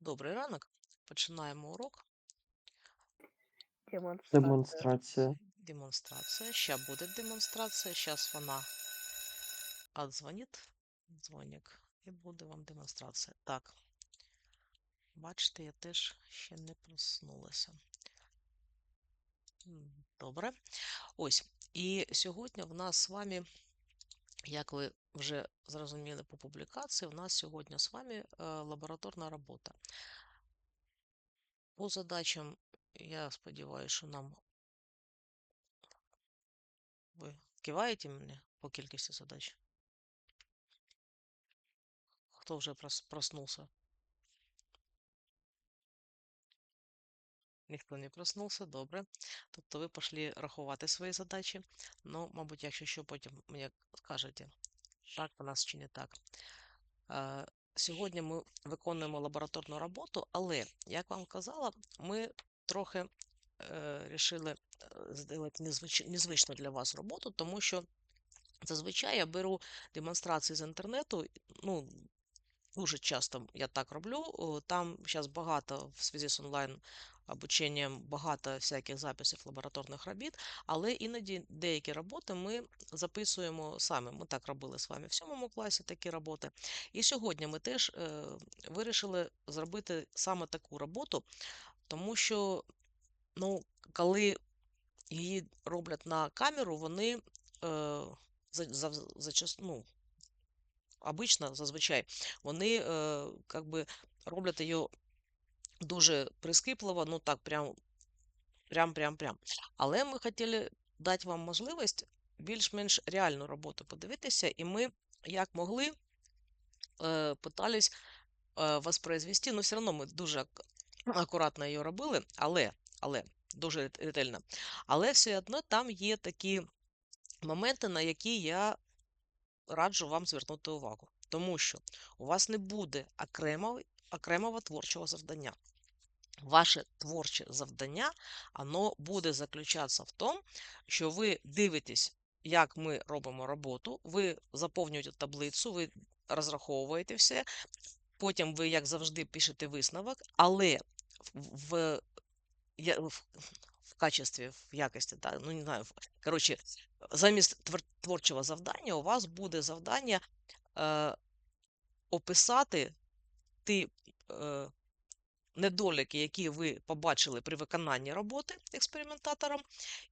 Добрий ранок. Починаємо урок. Демонстрация. Демонстрація. Демонстрація. Ще буде демонстрація. Зараз вона отдзвонить. Дзвоник. І буде вам демонстрація. Так. Бачите, я теж ще не проснулася. Добре. Ось. І сьогодні в нас з вами, як ви вже зрозуміли по публікації, у нас сьогодні з вами е, лабораторна робота. По задачам, я сподіваюся, що нам ви киваєте мені по кількості задач? Хто вже прос- проснувся? Ніхто не проснувся, добре. Тобто ви пішли рахувати свої задачі. Ну, мабуть, якщо що, потім мені скажете, так у нас чи не так. Е, Сьогодні ми виконуємо лабораторну роботу, але, як вам казала, ми трохи е, рішили е, зробити незвич... незвичну для вас роботу, тому що зазвичай я беру демонстрації з інтернету. Ну, дуже часто я так роблю. Там зараз багато в зв'язку з онлайн обученням багато всяких записів лабораторних робіт, але іноді деякі роботи ми записуємо самі. Ми так робили з вами в сьомому класі такі роботи. І сьогодні ми теж е, вирішили зробити саме таку роботу, тому що, ну, коли її роблять на камеру, вони е, за, ну, обично, зазвичай, вони е, как би роблять її дуже прискіпливо, ну так, прям, прям, прям, прям. Але ми хотіли дати вам можливість більш-менш реальну роботу подивитися, і ми, як могли, е, питались е, воспроизвести, ну, все одно ми дуже акуратно її робили, але, але, дуже ретельно. Але все одно там є такі моменти, на які я раджу вам звернути увагу. Тому що у вас не буде окремого, окремого творчого завдання. Ваше творче завдання воно буде заключатися в тому, що ви дивитесь, як ми робимо роботу, ви заповнюєте таблицю, ви розраховуєте все, потім ви, як завжди, пишете висновок, але в, в, в, качестві, в якості, да, ну не знаю, коротше, замість твор- творчого завдання у вас буде завдання е, описати ті е, недоліки, які ви побачили при виконанні роботи експериментатором,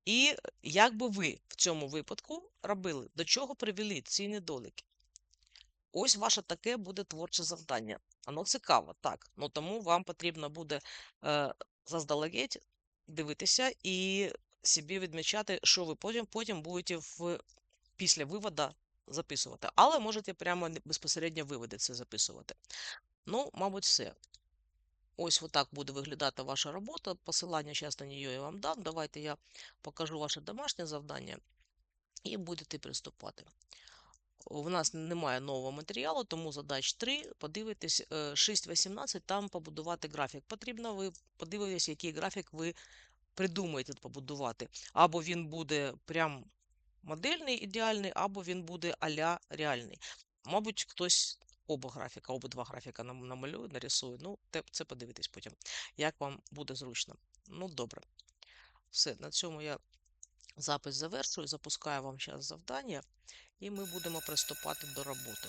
і як би ви в цьому випадку робили, до чого привели ці недоліки. Ось ваше таке буде творче завдання. Воно цікаво, так. Ну тому вам потрібно буде е, заздалегідь дивитися і собі відмічати, що ви потім, потім будете в, після виводу записувати. Але можете прямо безпосередньо виводи це записувати. Ну, мабуть, все. Ось отак буде виглядати ваша робота. Посилання зараз на нее я вам дам. Давайте я покажу ваше домашнє завдання і будете приступати. У нас немає нового матеріалу, тому задач 3. Подивитесь, е, 6.18, там побудувати графік. Потрібно ви подивитесь, який графік ви придумаєте побудувати. Або він буде прям модельний, ідеальний, або він буде а-ля реальний. Мабуть, хтось оба графіка, обидва графіка нам- намалює, нарисує. Ну, це подивитесь потім, як вам буде зручно. Ну, добре. Все, на цьому я запис завершую. Запускаю вам зараз завдання, і ми будемо приступати до роботи.